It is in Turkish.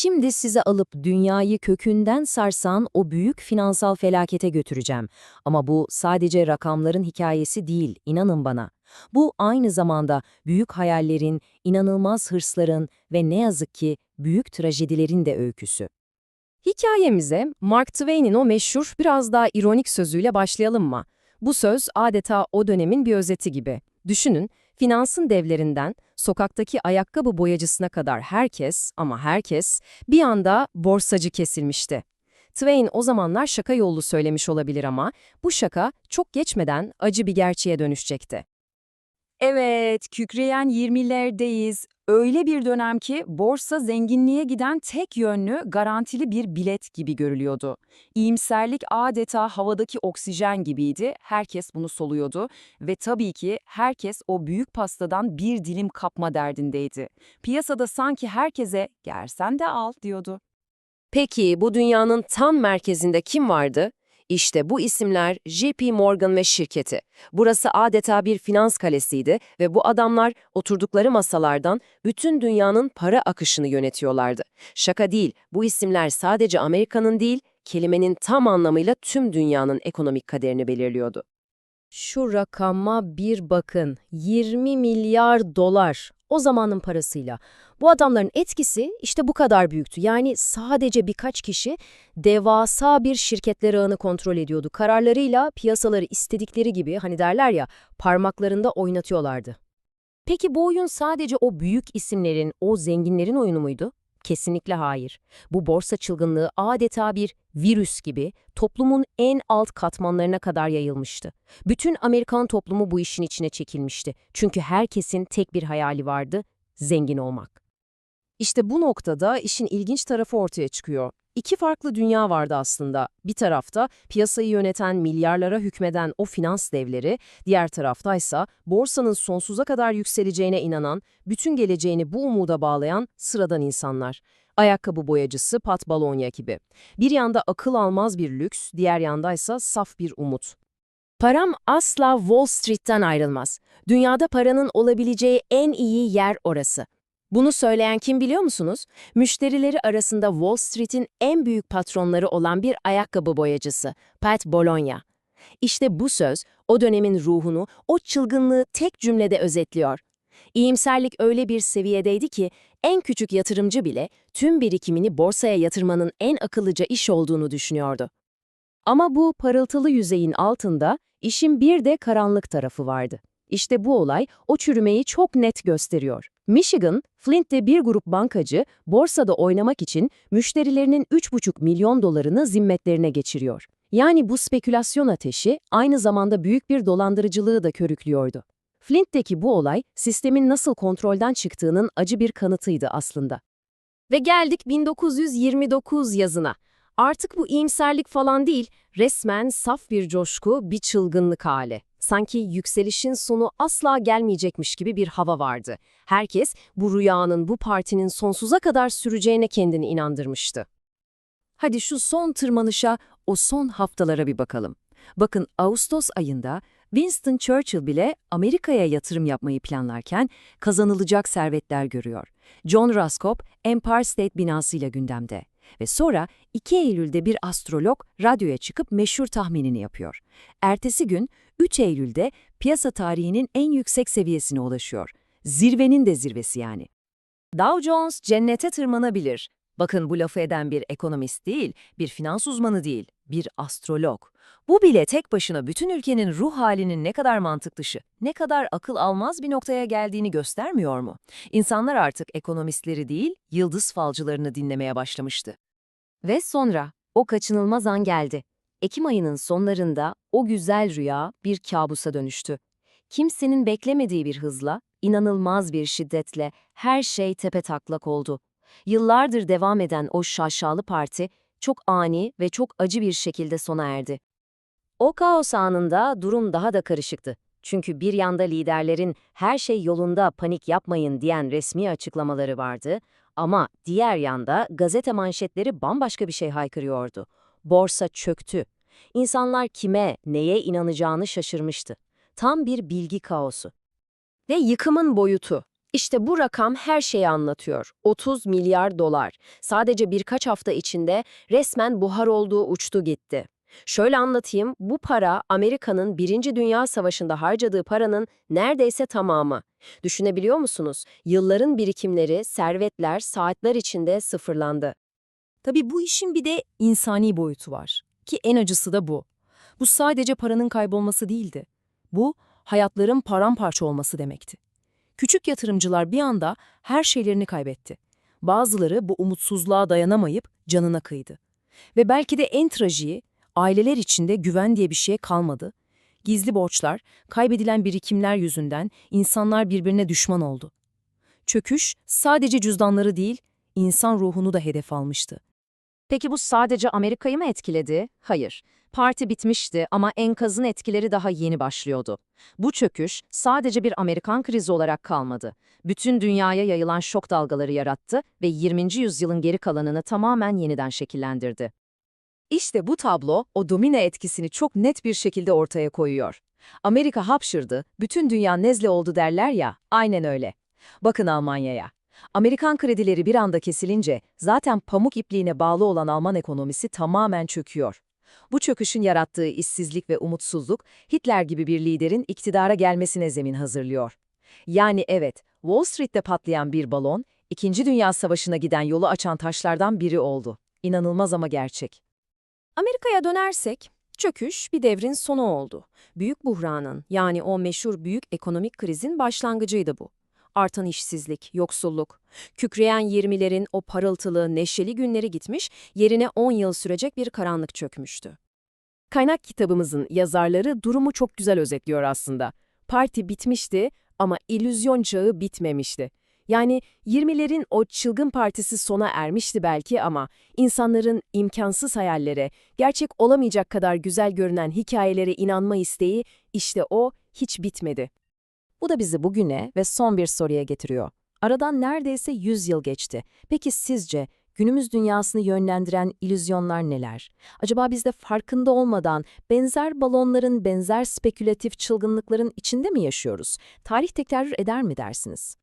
Şimdi sizi alıp dünyayı kökünden sarsan o büyük finansal felakete götüreceğim. Ama bu sadece rakamların hikayesi değil, inanın bana. Bu aynı zamanda büyük hayallerin, inanılmaz hırsların ve ne yazık ki büyük trajedilerin de öyküsü. Hikayemize Mark Twain'in o meşhur biraz daha ironik sözüyle başlayalım mı? Bu söz adeta o dönemin bir özeti gibi. Düşünün, finansın devlerinden sokaktaki ayakkabı boyacısına kadar herkes ama herkes bir anda borsacı kesilmişti. Twain o zamanlar şaka yollu söylemiş olabilir ama bu şaka çok geçmeden acı bir gerçeğe dönüşecekti. Evet, kükreyen 20'lerdeyiz. Öyle bir dönem ki borsa zenginliğe giden tek yönlü, garantili bir bilet gibi görülüyordu. İyimserlik adeta havadaki oksijen gibiydi. Herkes bunu soluyordu ve tabii ki herkes o büyük pastadan bir dilim kapma derdindeydi. Piyasada sanki herkese "Gersen de al." diyordu. Peki bu dünyanın tam merkezinde kim vardı? İşte bu isimler JP Morgan ve şirketi. Burası adeta bir finans kalesiydi ve bu adamlar oturdukları masalardan bütün dünyanın para akışını yönetiyorlardı. Şaka değil, bu isimler sadece Amerika'nın değil, kelimenin tam anlamıyla tüm dünyanın ekonomik kaderini belirliyordu. Şu rakama bir bakın, 20 milyar dolar. O zamanın parasıyla. Bu adamların etkisi işte bu kadar büyüktü. Yani sadece birkaç kişi devasa bir şirketler ağını kontrol ediyordu. Kararlarıyla piyasaları istedikleri gibi hani derler ya parmaklarında oynatıyorlardı. Peki bu oyun sadece o büyük isimlerin, o zenginlerin oyunu muydu? Kesinlikle hayır. Bu borsa çılgınlığı adeta bir virüs gibi toplumun en alt katmanlarına kadar yayılmıştı. Bütün Amerikan toplumu bu işin içine çekilmişti. Çünkü herkesin tek bir hayali vardı, zengin olmak. İşte bu noktada işin ilginç tarafı ortaya çıkıyor. İki farklı dünya vardı aslında. Bir tarafta piyasayı yöneten, milyarlara hükmeden o finans devleri, diğer taraftaysa borsanın sonsuza kadar yükseleceğine inanan, bütün geleceğini bu umuda bağlayan sıradan insanlar. Ayakkabı boyacısı Pat Bologna gibi. Bir yanda akıl almaz bir lüks, diğer yandaysa saf bir umut. Param asla Wall Street'ten ayrılmaz. Dünyada paranın olabileceği en iyi yer orası. Bunu söyleyen kim biliyor musunuz? Müşterileri arasında Wall Street'in en büyük patronları olan bir ayakkabı boyacısı, Pat Bologna. İşte bu söz, o dönemin ruhunu, o çılgınlığı tek cümlede özetliyor. İyimserlik öyle bir seviyedeydi ki, en küçük yatırımcı bile tüm birikimini borsaya yatırmanın en akıllıca iş olduğunu düşünüyordu. Ama bu parıltılı yüzeyin altında işin bir de karanlık tarafı vardı. İşte bu olay o çürümeyi çok net gösteriyor. Michigan, Flint'te bir grup bankacı borsada oynamak için müşterilerinin 3,5 milyon dolarını zimmetlerine geçiriyor. Yani bu spekülasyon ateşi aynı zamanda büyük bir dolandırıcılığı da körüklüyordu. Flint'teki bu olay sistemin nasıl kontrolden çıktığının acı bir kanıtıydı aslında. Ve geldik 1929 yazına. Artık bu iyimserlik falan değil, resmen saf bir coşku, bir çılgınlık hali. Sanki yükselişin sonu asla gelmeyecekmiş gibi bir hava vardı. Herkes bu rüyanın, bu partinin sonsuza kadar süreceğine kendini inandırmıştı. Hadi şu son tırmanışa, o son haftalara bir bakalım. Bakın Ağustos ayında Winston Churchill bile Amerika'ya yatırım yapmayı planlarken kazanılacak servetler görüyor. John Raskop Empire State binasıyla gündemde. Ve sonra 2 Eylül'de bir astrolog radyoya çıkıp meşhur tahminini yapıyor. Ertesi gün 3 Eylül'de piyasa tarihinin en yüksek seviyesine ulaşıyor. Zirvenin de zirvesi yani. Dow Jones cennete tırmanabilir. Bakın bu lafı eden bir ekonomist değil, bir finans uzmanı değil, bir astrolog. Bu bile tek başına bütün ülkenin ruh halinin ne kadar mantık dışı, ne kadar akıl almaz bir noktaya geldiğini göstermiyor mu? İnsanlar artık ekonomistleri değil, yıldız falcılarını dinlemeye başlamıştı. Ve sonra o kaçınılmaz an geldi. Ekim ayının sonlarında o güzel rüya bir kabusa dönüştü. Kimsenin beklemediği bir hızla, inanılmaz bir şiddetle her şey tepetaklak oldu. Yıllardır devam eden o şaşalı parti çok ani ve çok acı bir şekilde sona erdi. O kaos anında durum daha da karışıktı. Çünkü bir yanda liderlerin her şey yolunda panik yapmayın diyen resmi açıklamaları vardı ama diğer yanda gazete manşetleri bambaşka bir şey haykırıyordu. Borsa çöktü. İnsanlar kime, neye inanacağını şaşırmıştı. Tam bir bilgi kaosu. Ve yıkımın boyutu. İşte bu rakam her şeyi anlatıyor. 30 milyar dolar. Sadece birkaç hafta içinde resmen buhar olduğu uçtu gitti. Şöyle anlatayım, bu para Amerika'nın Birinci Dünya Savaşı'nda harcadığı paranın neredeyse tamamı. Düşünebiliyor musunuz? Yılların birikimleri, servetler saatler içinde sıfırlandı. Tabii bu işin bir de insani boyutu var. Ki en acısı da bu. Bu sadece paranın kaybolması değildi. Bu, hayatların paramparça olması demekti. Küçük yatırımcılar bir anda her şeylerini kaybetti. Bazıları bu umutsuzluğa dayanamayıp canına kıydı. Ve belki de en trajiği, aileler içinde güven diye bir şey kalmadı. Gizli borçlar, kaybedilen birikimler yüzünden insanlar birbirine düşman oldu. Çöküş sadece cüzdanları değil, insan ruhunu da hedef almıştı. Peki bu sadece Amerika'yı mı etkiledi? Hayır. Parti bitmişti ama enkazın etkileri daha yeni başlıyordu. Bu çöküş sadece bir Amerikan krizi olarak kalmadı. Bütün dünyaya yayılan şok dalgaları yarattı ve 20. yüzyılın geri kalanını tamamen yeniden şekillendirdi. İşte bu tablo o domine etkisini çok net bir şekilde ortaya koyuyor. Amerika hapşırdı, bütün dünya nezle oldu derler ya, aynen öyle. Bakın Almanya'ya. Amerikan kredileri bir anda kesilince zaten pamuk ipliğine bağlı olan Alman ekonomisi tamamen çöküyor. Bu çöküşün yarattığı işsizlik ve umutsuzluk Hitler gibi bir liderin iktidara gelmesine zemin hazırlıyor. Yani evet, Wall Street'te patlayan bir balon, İkinci Dünya Savaşı'na giden yolu açan taşlardan biri oldu. İnanılmaz ama gerçek. Amerika'ya dönersek, çöküş bir devrin sonu oldu. Büyük buhranın, yani o meşhur büyük ekonomik krizin başlangıcıydı bu. Artan işsizlik, yoksulluk, kükreyen 20'lerin o parıltılı, neşeli günleri gitmiş, yerine 10 yıl sürecek bir karanlık çökmüştü. Kaynak kitabımızın yazarları durumu çok güzel özetliyor aslında. Parti bitmişti ama illüzyon çağı bitmemişti. Yani 20'lerin o çılgın partisi sona ermişti belki ama insanların imkansız hayallere, gerçek olamayacak kadar güzel görünen hikayelere inanma isteği işte o hiç bitmedi. Bu da bizi bugüne ve son bir soruya getiriyor. Aradan neredeyse 100 yıl geçti. Peki sizce günümüz dünyasını yönlendiren illüzyonlar neler? Acaba biz de farkında olmadan benzer balonların, benzer spekülatif çılgınlıkların içinde mi yaşıyoruz? Tarih tekrar eder mi dersiniz?